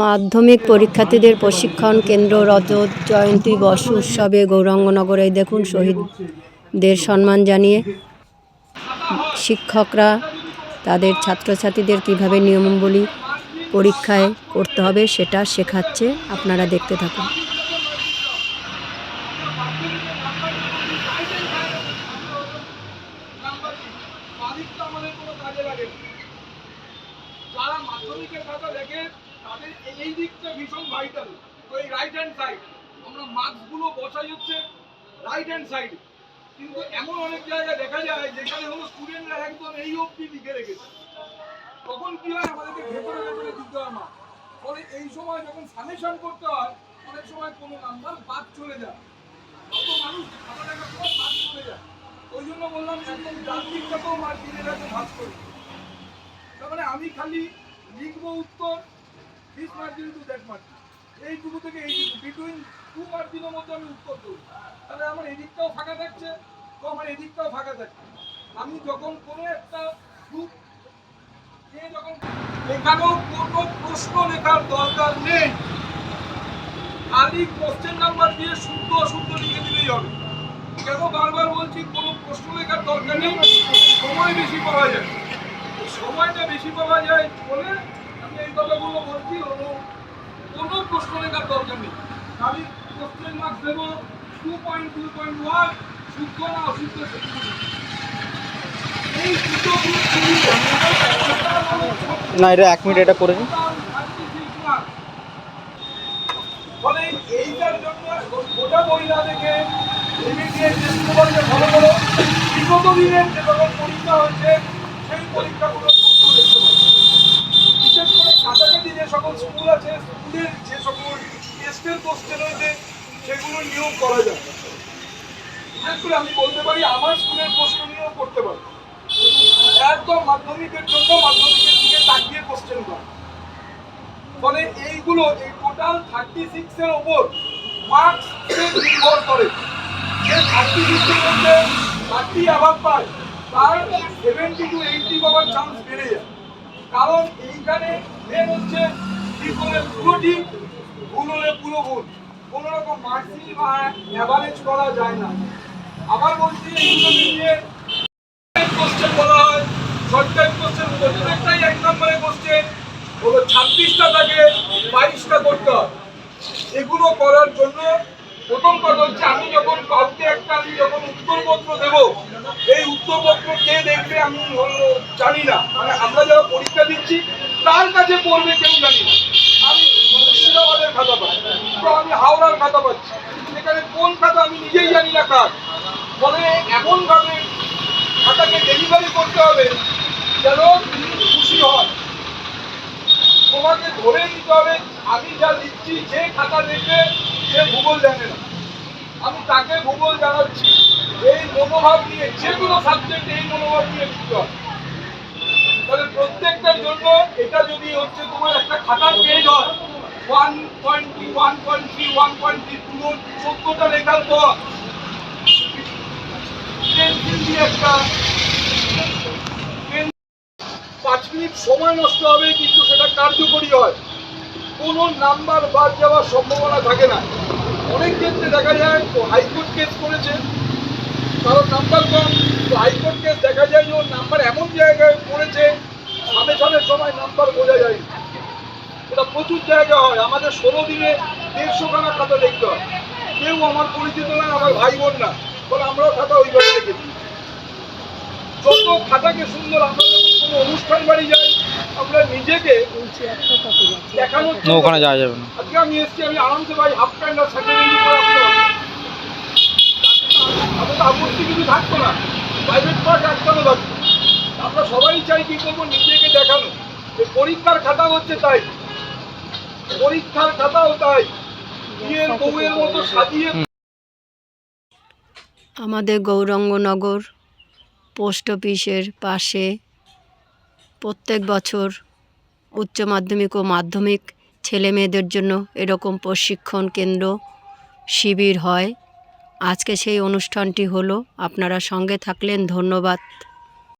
মাধ্যমিক পরীক্ষার্থীদের প্রশিক্ষণ কেন্দ্র রজত জয়ন্তী বর্ষ উৎসবে গৌরাঙ্গনগরে দেখুন শহীদদের সম্মান জানিয়ে শিক্ষকরা, তাদের ছাত্রছাত্রীদের কীভাবে নিয়মাবলী পরীক্ষায় করতে হবে সেটা শেখাচ্ছে, আপনারা দেখতে থাকুন। যারা মাধ্যমিকের খাতা দেখে তাদের এই- দিকটা ভীষণ ভাইটাল তো এই রাইট হ্যান্ড সাইড আমরা মার্কসগুলো বসাই হচ্ছে রাইট হ্যান্ড সাইড কিন্তু এমন অনেক জায়গায় দেখা যায় যেখানে হলো স্টুডেন্টরা একদম এই অবধি লিখে রেখেছে। তখন কি হয়, আমাদেরকে ভেতরে ভেতরে দিতে হয় ফলে এই সময় যখন সামেশন করতে হয়, অনেক সময় কোনো নাম্বার বাদ চলে যায়। কত মানুষ বাদ চলে যায়। ওই জন্য বললাম, একদম ডান দিকটাকেও মার দিনে রাখে ভাগ করি তার মানে আমি খালি লিখব উত্তর this margin to that margin এইটুকু থেকে এইটুকু। বিটুইন টু মার্জিনের মধ্যে আমি উত্তর দেবো। তাহলে আমার এদিকটাও ফাঁকা থাকছে তো আমার এদিকটাও ফাঁকা থাকছে। আমি যখন কোনো একটা গ্রুপ যখন এখানেও কোনো প্রশ্ন লেখার দরকার নেই খালি কোশ্চেন নাম্বার দিয়ে শুদ্ধ অশুদ্ধ লিখে দিলেই হবে। কেন বারবার বলছি, কোনো প্রশ্ন লেখার দরকার নেই? সময় বেশি পাওয়া যায়। সময়টা বেশি পাওয়া যায় বলে আমি এই কথাগুলো বলছি হলো কোনো প্রশ্ন লেখার দরকার নেই। খালি কোশ্চেন মার্কস দেবো two point two point one শুদ্ধ না অশুদ্ধ এই না এটা এক মিনিট এটা করে দিন। ফলে এইটার জন্য গোটা ইমিডিয়েট ভালো করো বিগত দিনের যে সকল পরীক্ষা হয়েছে সেই পরীক্ষাগুলো বিশেষ করে কাছাকাছি যে সকল স্কুল আছে স্কুলের যে সকল টেস্টের কোশ্চেন হয়েছে সেগুলো নিয়োগ করা যায় বিশেষ করে আমি বলতে পারি, আমার স্কুলের প্রশ্ন নিয়েও করতে পারি একদম মাধ্যমিকের জন্য মাধ্যমিকের দিকে তাকিয়ে কোশ্চেন করা। ফলে এইগুলো, এই টোটাল থার্টি সিক্সের ওপর মার্কস নির্ভর করে। যে থার্টি সিক্সের মধ্যে থার্টি অ্যাভাব পায়, তার সেভেন্টি টু এইটটি পাওয়ার চান্স বেড়ে যায়। কারণ এইখানে মেন হচ্ছে ঠিক হলে পুরো ঠিক ভুল হলে পুরো ভুল। কোনো রকম মার্কসি বা অ্যাভারেজ করা যায় না। আবার বলছি এইগুলো মিলিয়ে কোশ্চেন বলা হয়। শর্ট টাইম কোশ্চেন প্রত্যেকটাই এক নম্বরে কোশ্চেন হলো ছাব্বিশটা থাকে বাইশটা করতে হয়। এগুলো করার জন্য প্রথম কথা হচ্ছে, আমি যখন কাউকে একটা, আমি যখন উত্তরপত্র দেব, এই উত্তরপত্র কে দেখবে আমি জানি না। মানে আমরা যারা পরীক্ষা দিচ্ছি তার কাছে পড়বে কেউ জানি না। আমি মুর্শিদাবাদের খাতা তো আমি হাওড়ার খাতা পাচ্ছি। এখানে কোন খাতা আমি নিজেই জানি না কার। ফলে এমনভাবে খাতাকে ডেলিভারি করতে হবে যেন খুশি হয় তোমাকে ধরে নিতে হবে, আমি যা দিচ্ছি, যে খাতা দেখবে সে ভূগোল জানে না। আমি তাকে ভূগোল জানাচ্ছি। এই মনোভাব নিয়ে যে কোনো সাবজেক্ট এই মনোভাব নিয়ে হবে। তাহলে প্রত্যেকটার জন্য এটা যদি হচ্ছে তোমার একটা খাতার পেজ হয় one point two one point three one point three পুরো চোদ্দটা লেখার পর পেন্সিল দিয়ে একটা পাঁচ মিনিট সময় নষ্ট হবে, কিন্তু সেটা কার্যকরী হয়। কোনো নাম্বার বাদ যাওয়ার সম্ভাবনা থাকে না। অনেক ক্ষেত্রে দেখা যায় তো হাইকোর্ট কেস করেছে, কারণ নাম্বার কম। তো হাইকোর্ট কেস দেখা যায় যে ওর নাম্বার এমন জায়গায় পড়েছে, সামনে সামনের সময় নাম্বার বোঝা যায় এটা প্রচুর জায়গা হয়। আমাদের ষোলো দিনে দেড়শো খানা খাতা দেখতে হয়। কেউ আমার পরিচিত না, আমার ভাই বোন না। ফলে আমরাও খাতা ওইভাবে রেখেছি যত খাতাকে সুন্দর আমরা কোনো অনুষ্ঠান বাড়ি যাই আমরা নিজেকে দেখানোর ওখানে যাওয়া যাবে না। আজকে আমি এসেছি আমি আরামসে ভাই হাফ প্যান্ট আর গেঞ্জি পরে আসতে পারব আপত্তি কিছু থাকতো না। প্রাইভেট পার্ট থাকতো আমরা সবাই চাই কি করব নিজেকে দেখানো। যে পরীক্ষার খাতা হচ্ছে তাই। পরীক্ষার খাতাও তাই। বিয়ের বউয়ের মতো সাজিয়ে আমাদের গৌরাঙ্গনগর পোস্ট অফিসের পাশে প্রত্যেক বছর উচ্চ মাধ্যমিক ও মাধ্যমিক ছেলে মেয়েদের জন্য এরকম প্রশিক্ষণ কেন্দ্র, শিবির হয়। আজকে সেই অনুষ্ঠানটি হলো। আপনারা সঙ্গে থাকলেন। ধন্যবাদ।